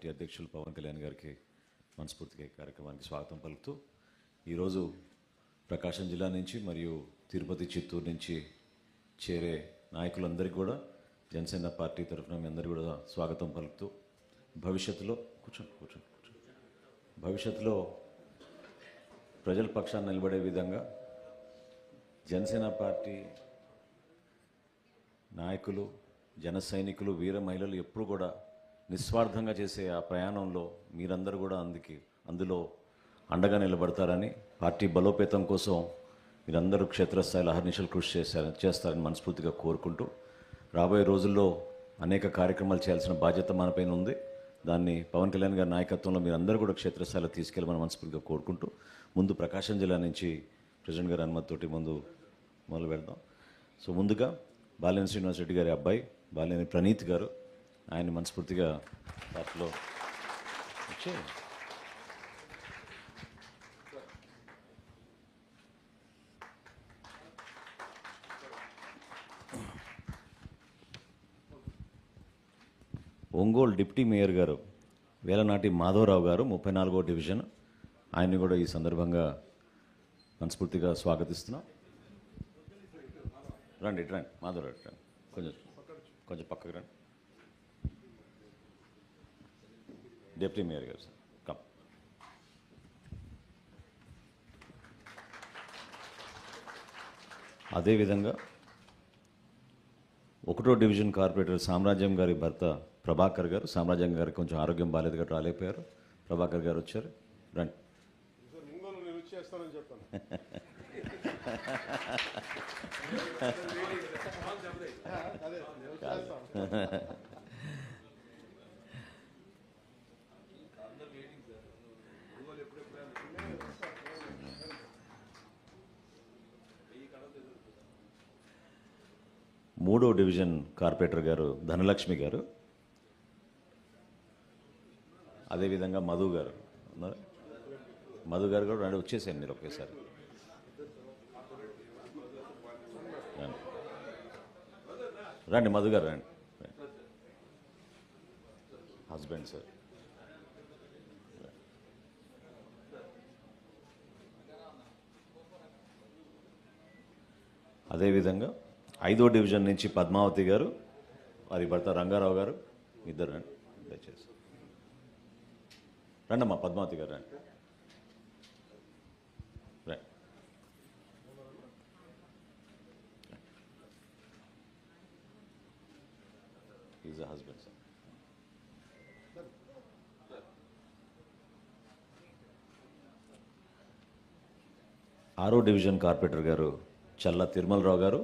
Party అధ్యక్షులు పవన్ కళ్యాణ్ గారికి మనస్ఫూర్తిగా ఈ కార్యక్రమానికి స్వాగతం పలుకుతూ ఈరోజు ప్రకాశం జిల్లా నుంచి మరియు తిరుపతి చిత్తూరు నుంచి చేరే నాయకులందరికీ కూడా జనసేన పార్టీ తరఫున మీ అందరికీ కూడా స్వాగతం పలుకుతూ భవిష్యత్తులో కూర్చోండి కూర్చోండి కూర్చోండి. భవిష్యత్తులో ప్రజల పక్షాన్ని నిలబడే విధంగా జనసేన పార్టీ నాయకులు జన సైనికులు వీర మహిళలు ఎప్పుడు కూడా నిస్వార్థంగా చేసే ఆ ప్రయాణంలో మీరందరూ కూడా అందుకే అందులో అండగా నిలబడతారని పార్టీ బలోపేతం కోసం మీరందరూ క్షేత్రస్థాయిలో అహర్నిశలు కృషి చేశారని చేస్తారని మనస్ఫూర్తిగా కోరుకుంటూ రాబోయే రోజుల్లో అనేక కార్యక్రమాలు చేయాల్సిన బాధ్యత మనపైన ఉంది. దాన్ని పవన్ కళ్యాణ్ గారి నాయకత్వంలో మీరందరూ కూడా క్షేత్రస్థాయిలో తీసుకెళ్ళమని మనస్ఫూర్తిగా కోరుకుంటూ ముందు ప్రకాశం జిల్లా నుంచి ప్రెసిడెంట్ గారి అనుమతితోటి ముందు మొదలు పెడదాం. సో ముందుగా బాలినేని శ్రీనివాస్ రెడ్డి గారి అబ్బాయి బాలినేని ప్రణీత్ గారు ఆయన మనస్ఫూర్తిగా పార్టీలో వచ్చి. ఒంగోలు డిప్యూటీ మేయర్ గారు వేలనాటి మాధవరావు గారు ముప్పై నాలుగో డివిజన్. ఆయన్ని కూడా ఈ సందర్భంగా మనస్ఫూర్తిగా స్వాగతిస్తున్నాం. రండి రండి మాధవరావు రండి. కొంచెం కొంచెం పక్కకు రండి. డిప్యూటీ మేయర్ గారు సార్ కమ్ అదేవిధంగా ఒకటో డివిజన్ కార్పొరేటర్ సామ్రాజ్యం గారి భర్త ప్రభాకర్ గారు సామ్రాజ్యం గారికి కొంచెం ఆరోగ్యం బాగాలేదు కాబట్టి రాలేకపోయారు. ప్రభాకర్ గారు వచ్చారు. రండి. చేస్తానని చెప్పాను అదే నేను చేస్తాను మూడో డివిజన్ కార్పొరేటర్ గారు ధనలక్ష్మి గారు అదేవిధంగా మధు గారు. మధు గారు కూడా రండి వచ్చేసాను మీరు ఒకేసారి. రండి. రండి మధు గారు రండి. Husband sir. అదేవిధంగా ఐదో డివిజన్ నుంచి పద్మావతి గారు వారి భర్త రంగారావు గారు ఇద్దరు రండి దయచేసి. రండమ్మా పద్మావతి గారు రండి. రండి. ఈజ్ హస్బెండ్ సార్ ఆరో డివిజన్ కార్పొరేటర్ గారు చల్ల తిరుమలరావు గారు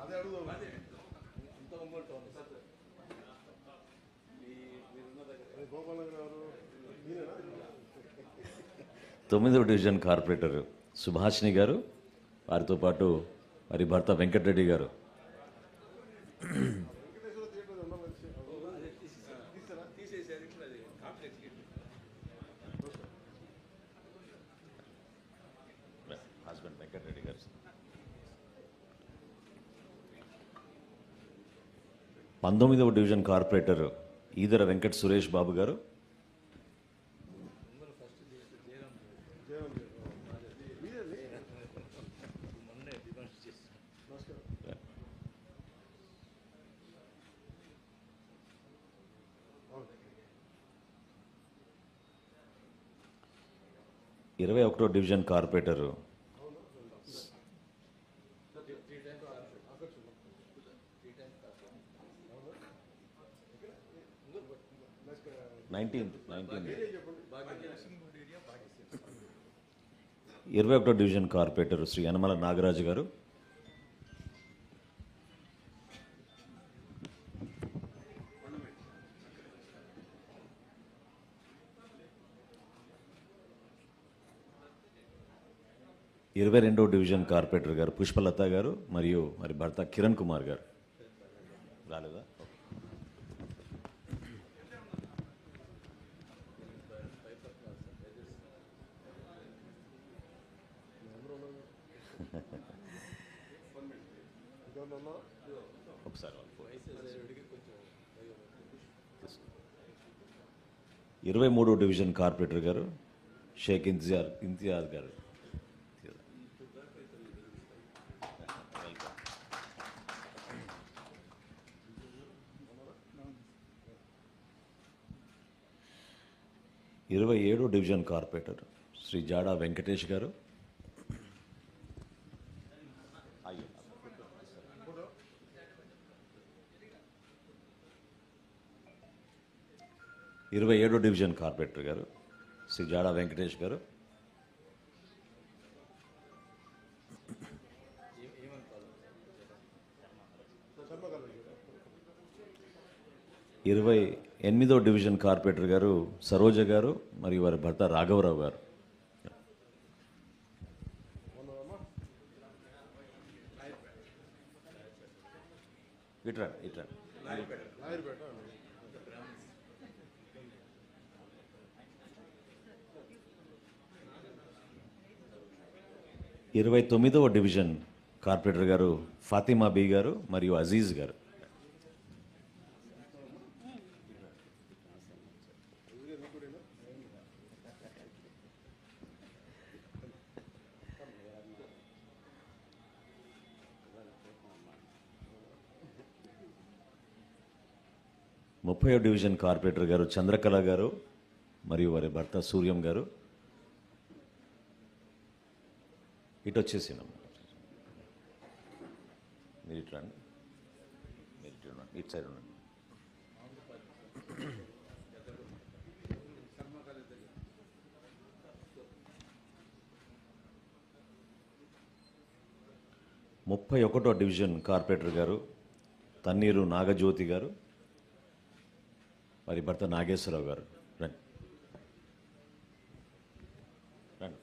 అదే అడుగుదాం అదే గోపాల్ నగర్ గారు మీరేనా తొమ్మిదవ డివిజన్ కార్పొరేటర్ సుభాషిణి గారు వారితో పాటు వారి భర్త వెంకటరెడ్డి గారు. హస్బెండ్ వెంకటరెడ్డి గారు. పంతొమ్మిదవ డివిజన్ కార్పొరేటర్ ఈదర వెంకట సురేష్ బాబు గారు ఇరవై ఒకటో డివిజన్ కార్పొరేటరు. Nineteenth nineteenth. ఇరవై ఒకటో డివిజన్ కార్పొరేటర్ శ్రీ యనమల నాగరాజు గారు. ఇరవై రెండో డివిజన్ కార్పొరేటర్ గారు పుష్పలత గారు మరియు మరి భర్త కిరణ్ కుమార్ గారు. రాలేదా? ఒకసారి ఇరవై మూడో డివిజన్ కార్పొరేటర్ గారు షేక్ ఇంతియాజ్ ఇంతియాజ్ గారు. ఇరవై ఏడో డివిజన్ కార్పొరేటర్ శ్రీ జాడా వెంకటేష్ గారు. ఇరవై ఏడో డివిజన్ కార్పొరేటర్ గారు శ్రీ జాడా వెంకటేష్ గారు. ఇరవై ఎనిమిదో డివిజన్ కార్పొరేటర్ గారు సరోజ గారు మరియు వారి భర్త రాఘవరావు గారు. ఇట్రా ఇట్రా. ఇరవై తొమ్మిదవ డివిజన్ కార్పొరేటర్ గారు ఫాతిమా బీ గారు మరియు అజీజ్ గారు. ముప్పై డివిజన్ కార్పొరేటర్ గారు చంద్రకళ గారు మరియు వారి భర్త సూర్యం గారు. ఇటు వచ్చేసినమ్మా మీరు ఇటు రండి. మీరు ఇటు ఇటు సైడ్ ఉండండి. ముప్పై ఒకటో డివిజన్ కార్పొరేటర్ గారు తన్నీరు నాగజ్యోతి గారు. వారి భర్త నాగేశ్వరరావు గారు. రండి. రండి.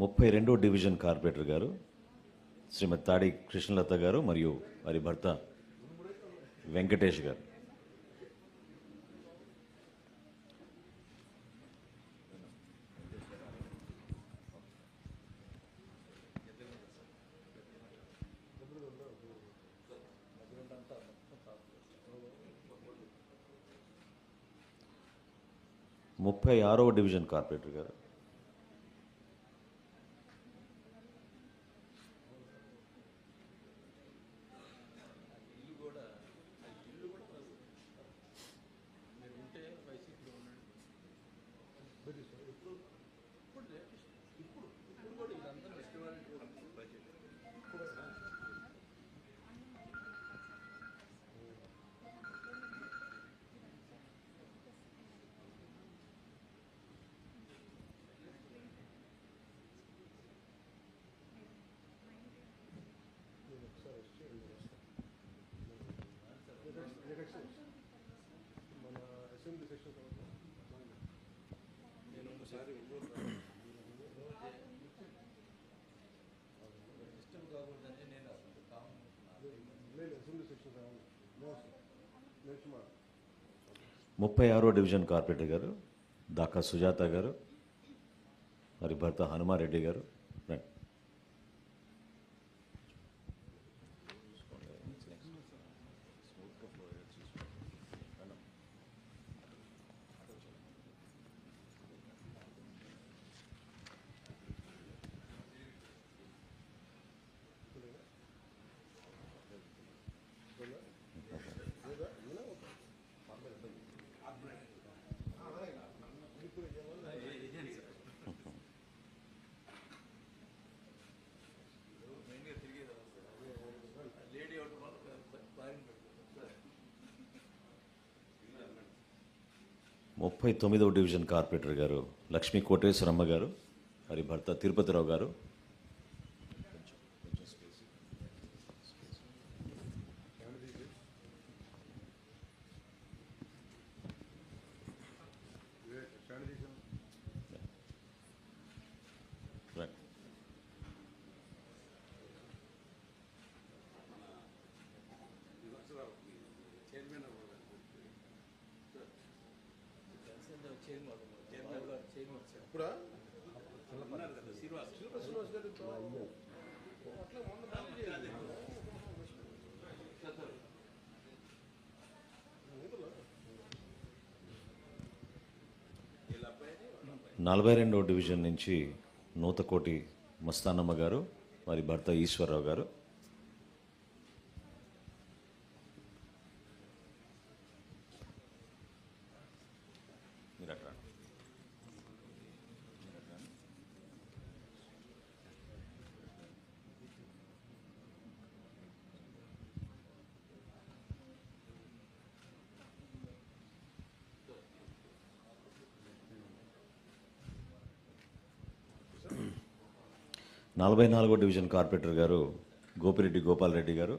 ముప్పై రెండో డివిజన్ కార్పొరేటర్ గారు శ్రీమతి తాడి కృష్ణలత గారు మరియు వారి భర్త వెంకటేష్ గారు. ముప్పై ఆరవ డివిజన్ కార్పొరేటర్ గారు. మన ఒకసారి ముప్పై ఆరో డివిజన్ కార్పొరేటర్ గారు దాకా సుజాత గారు మరి భర్త హనుమారెడ్డి గారు. ముప్పై తొమ్మిదవ డివిజన్ కార్పొరేటర్ గారు లక్ష్మీ కోటేశ్వరమ్మ గారు వారి భర్త తిరుపతిరావు గారు నలభై రెండవ డివిజన్ నుంచి నూతకోటి మస్తానమ్మ గారు వారి భర్త ఈశ్వరరావు గారు మీరు అట్లా రండి. నలభై నాలుగో డివిజన్ కార్పొరేటర్ గారు Gopireddy Gopal Reddy garu.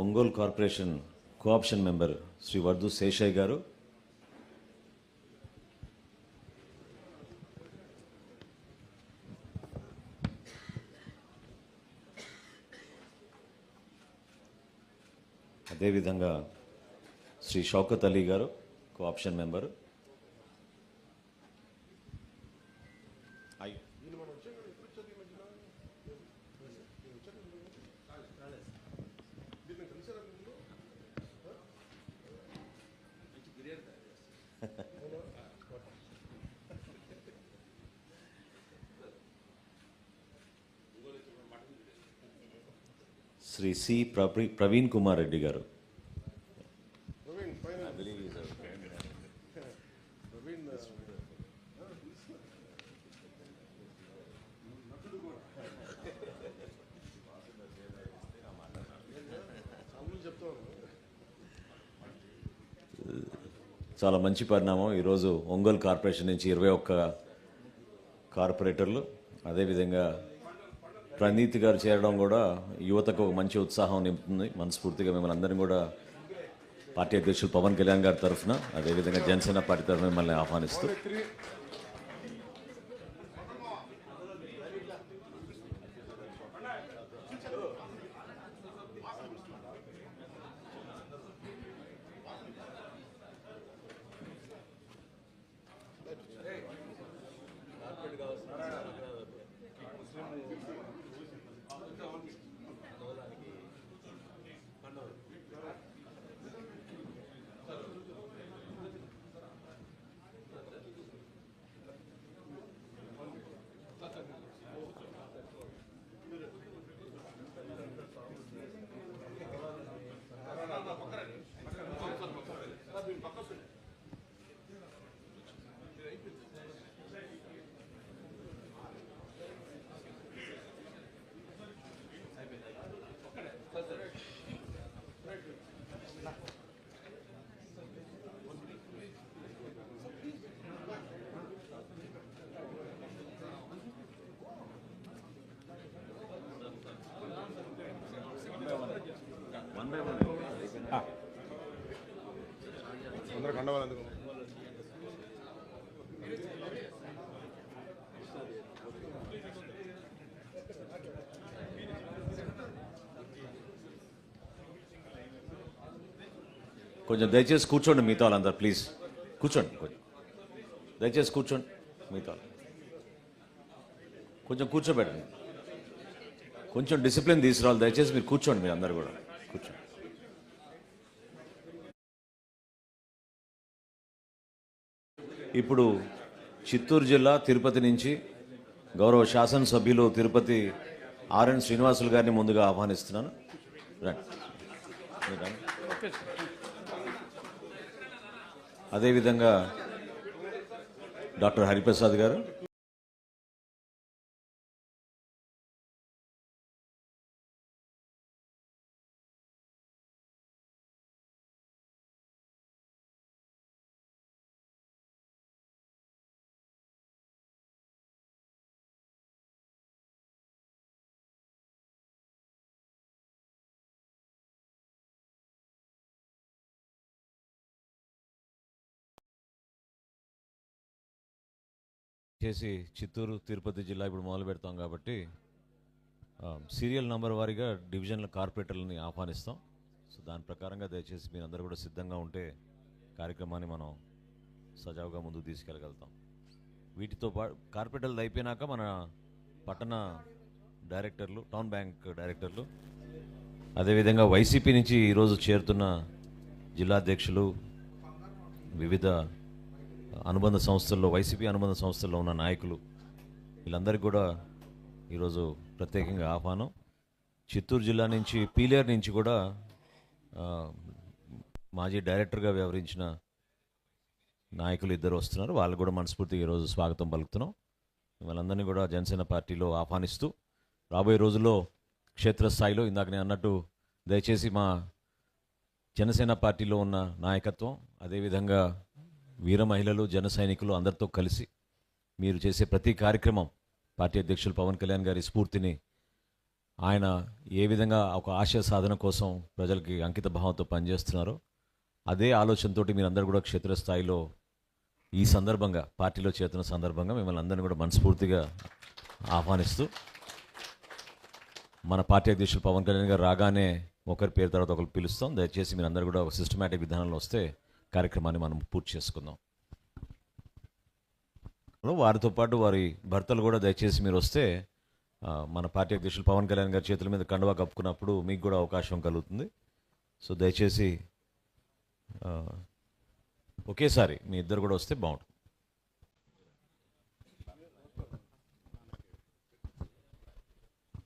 Ongole corporation co-option member Shri Vardhu Seshaiah garu. అదేవిధంగా శ్రీ షౌకత్ అలీ గారు కోఆప్షన్ మెంబరు అయ్యో దీన్ని మనం వచ్చాక ఎప్పుడు వచ్చారు ఈ మధ్యన దీన్ని వచ్చాక దీన్ని కలిసారా మీరు శ్రీ సి ప్రవీణ్ కుమార్ రెడ్డి గారు. చాలా మంచి పరిణామం. ఈరోజు ఒంగోలు కార్పొరేషన్ నుంచి ఇరవై ఒక్క కార్పొరేటర్లు అదేవిధంగా ప్రణీత్ గారు చేరడం కూడా యువతకు ఒక మంచి ఉత్సాహం నింపుతుంది. మనస్ఫూర్తిగా మిమ్మల్ని అందరం కూడా పార్టీ అధ్యక్షులు పవన్ కళ్యాణ్ గారి తరఫున అదేవిధంగా జనసేన పార్టీ తరఫున మిమ్మల్ని ఆహ్వానిస్తూ కొంచెం దయచేసి కూర్చోండి మిగతా వాళ్ళందరూ ప్లీజ్. కూర్చోండి కొంచెం. దయచేసి కూర్చోండి మిగతా కొంచెం కూర్చోబెట్టండి. కొంచెం డిసిప్లిన్ తీసుకురావాలి దయచేసి మీరు కూర్చోండి మీరు అందరు కూడా. కూర్చోండి. ఇప్పుడు చిత్తూరు జిల్లా తిరుపతి నుంచి గౌరవ శాసనసభ్యులు తిరుపతి ఆర్ఎన్ శ్రీనివాసులు గారిని ముందుగా ఆహ్వానిస్తున్నాను. అదేవిధంగా డాక్టర్ హరిప్రసాద్ గారు. చేసి చిత్తూరు తిరుపతి జిల్లా ఇప్పుడు మొదలు పెడతాం కాబట్టి సీరియల్ నంబర్ వారీగా డివిజన్ల కార్పొరేటర్లని ఆహ్వానిస్తాం. సో దాని ప్రకారంగా దయచేసి మీరందరూ కూడా సిద్ధంగా ఉంటే కార్యక్రమాన్ని మనం సజావుగా ముందుకు తీసుకెళ్ళగలుగుతాం. వీటితో పాటు కార్పొరేటర్లు అయిపోయినాక మన పట్టణ డైరెక్టర్లు టౌన్ బ్యాంక్ డైరెక్టర్లు అదేవిధంగా వైసీపీ నుంచి ఈరోజు చేరుతున్న జిల్లా అధ్యక్షులు వివిధ అనుబంధ సంస్థల్లో వైసీపీ అనుబంధ సంస్థల్లో ఉన్న నాయకులు వీళ్ళందరికీ కూడా ఈరోజు ప్రత్యేకంగా ఆహ్వానం. చిత్తూరు జిల్లా నుంచి పీలేరు నుంచి కూడా మాజీ డైరెక్టర్గా వ్యవహరించిన నాయకులు ఇద్దరు వస్తున్నారు. వాళ్ళు కూడా మనస్ఫూర్తిగా ఈరోజు స్వాగతం పలుకుతున్నాం. వాళ్ళందరినీ కూడా జనసేన పార్టీలో ఆహ్వానిస్తూ రాబోయే రోజుల్లో క్షేత్రస్థాయిలో ఇందాక నేను అన్నట్టు దయచేసి మా జనసేన పార్టీలో ఉన్న నాయకత్వం అదేవిధంగా వీర మహిళలు జన సైనికులు అందరితో కలిసి మీరు చేసే ప్రతి కార్యక్రమం పార్టీ అధ్యక్షులు పవన్ కళ్యాణ్ గారి స్ఫూర్తిని ఆయన ఏ విధంగా ఒక ఆశయ సాధన కోసం ప్రజలకి అంకిత భావంతో పనిచేస్తున్నారో అదే ఆలోచనతోటి మీరందరూ కూడా క్షేత్రస్థాయిలో ఈ సందర్భంగా పార్టీలో చేరుతున్న సందర్భంగా మిమ్మల్ని అందరినీ కూడా మనస్ఫూర్తిగా ఆహ్వానిస్తూ మన పార్టీ అధ్యక్షులు పవన్ కళ్యాణ్ గారు రాగానే ఒకరి పేరు తర్వాత ఒకరు పిలుస్తాం. దయచేసి మీరు అందరూ కూడా ఒక సిస్టమేటిక్ విధానంలో వస్తే కార్యక్రమాన్ని మనం పూర్తి చేసుకుందాం. వారితో పాటు వారి భర్తలు కూడా దయచేసి మీరు వస్తే మన పార్టీ అధ్యక్షులు పవన్ కళ్యాణ్ గారి చేతుల మీద కండువా కప్పుకున్నప్పుడు మీకు కూడా అవకాశం కలుగుతుంది. సో దయచేసి ఒకేసారి మీ ఇద్దరు కూడా వస్తే బాగుంటుంది.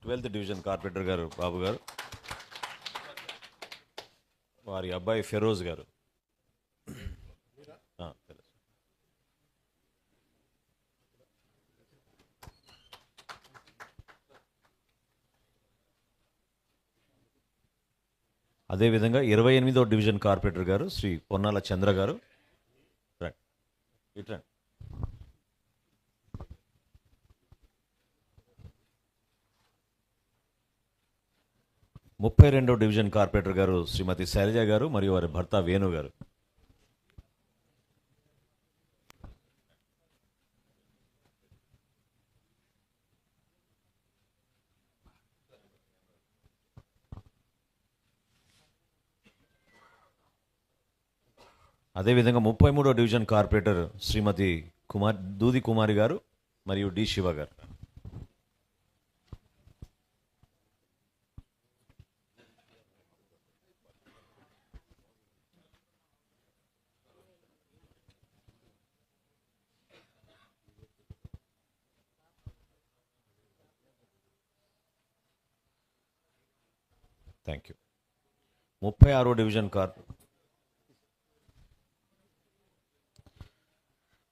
ట్వెల్త్ డివిజన్ కార్పొరేటర్ గారు బాబు గారు వారి అబ్బాయి ఫెరోజ్ గారు ఆ, తెలుసు. అదేవిధంగా ఇరవై ఎనిమిదో డివిజన్ కార్పొరేటర్ గారు శ్రీ పొన్నాల చంద్ర గారు. ముప్పై రెండో డివిజన్ కార్పొరేటర్ గారు శ్రీమతి శైలజ గారు మరియు వారి భర్త వేణు గారు. అదేవిధంగా ముప్పై మూడో డివిజన్ కార్పొరేటర్ శ్రీమతి కుమార్ దూది కుమారి గారు మరియు డి శివ గారు. థ్యాంక్ యూ ముప్పై ఆరో డివిజన్ కార్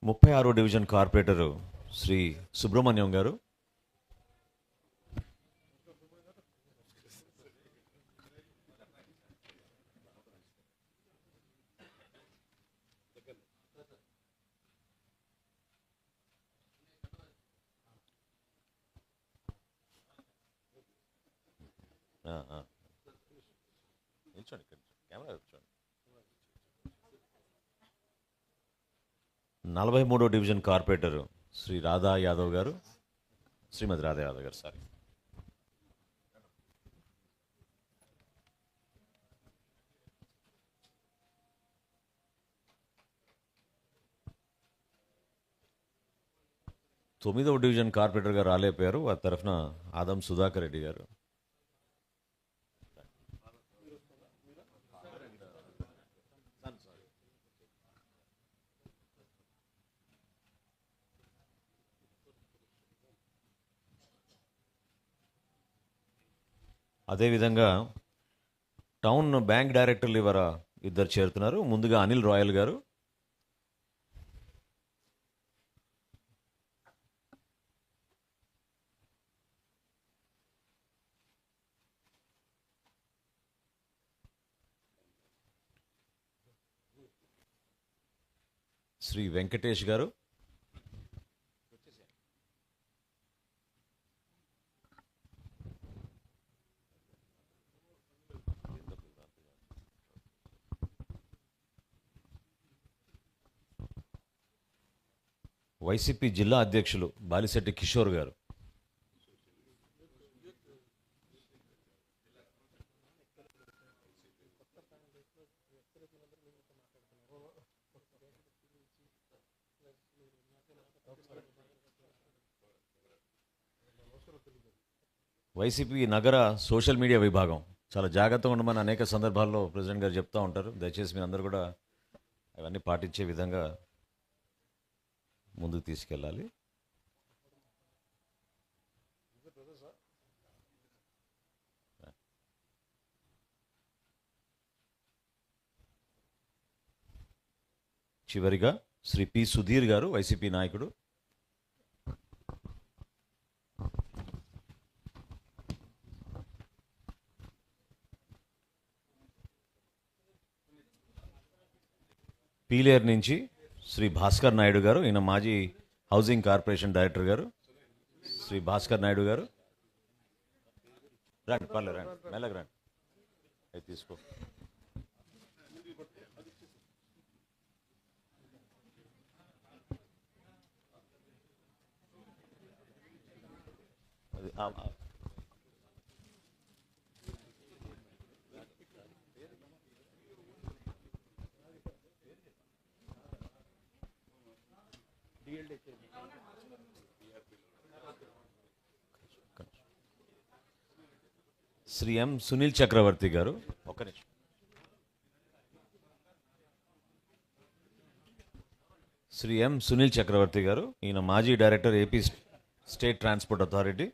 ముప్పై ఆరో డివిజన్ కార్పొరేటరు శ్రీ సుబ్రహ్మణ్యం గారు ఆ, ఆ. నిల్చోండి ఇక్కడ కెమెరా కూర్చోండి నలభై మూడో డివిజన్ కార్పొరేటర్ శ్రీ రాధా యాదవ్ గారు శ్రీమతి రాధా యాదవ్ గారు సారీ. తొమ్మిదవ డివిజన్ కార్పొరేటర్గా గారు రాలేపోయారు వారి తరఫున ఆదం సుధాకర్ రెడ్డి గారు. అదేవిధంగా టౌన్ బ్యాంక్ డైరెక్టర్లు ఇవర ఇద్దరు చేరుతున్నారు. ముందుగా అనిల్ రాయల్ గారు. శ్రీ వెంకటేష్ గారు. వైసీపీ జిల్లా అధ్యక్షులు బాలిశెట్టి కిషోర్ గారు. వైసీపీ నగర సోషల్ మీడియా విభాగం. చాలా జాగ్రత్తగా ఉండమని అనేక సందర్భాల్లో ప్రెసిడెంట్ గారు చెప్తూ ఉంటారు. దయచేసి మీ అందరూ కూడా అవన్నీ పాటించే విధంగా ముందుకు తీసుకెళ్ళాలి. చివరిగా శ్రీ పి సుధీర్ గారు వైసీపీ నాయకుడు. పీలేరు నుంచి శ్రీ భాస్కర్ నాయుడు గారు ఈయన మాజీ హౌసింగ్ కార్పొరేషన్ డైరెక్టర్ గారు. శ్రీ భాస్కర్ నాయుడు గారు. రండి పర్లేదు రండి మెల్లగా రండి. అది తీసుకో. అది, ఆ, ఆ. శ్రీ ఎం సునీల్ చక్రవర్తి గారు. ఒక నిమిషం. శ్రీ ఎం సునీల్ చక్రవర్తి గారు ఈయన మాజీ director AP state transport authority.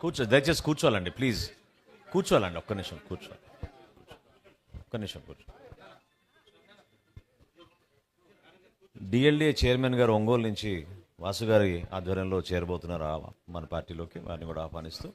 కూర్చో దయచేసి కూర్చోవాలండి ప్లీజ్. కూర్చోవాలండి ఒక్క నిమిషం కూర్చోవాలి ఒక్క నిమిషం కూర్చో. డిఎల్డిఏ చైర్మన్ గారు ఒంగోలు నుంచి వాసు గారి ఆధ్వర్యంలో చేరబోతున్నారు మన పార్టీలోకి. వారిని కూడా ఆహ్వానిస్తూ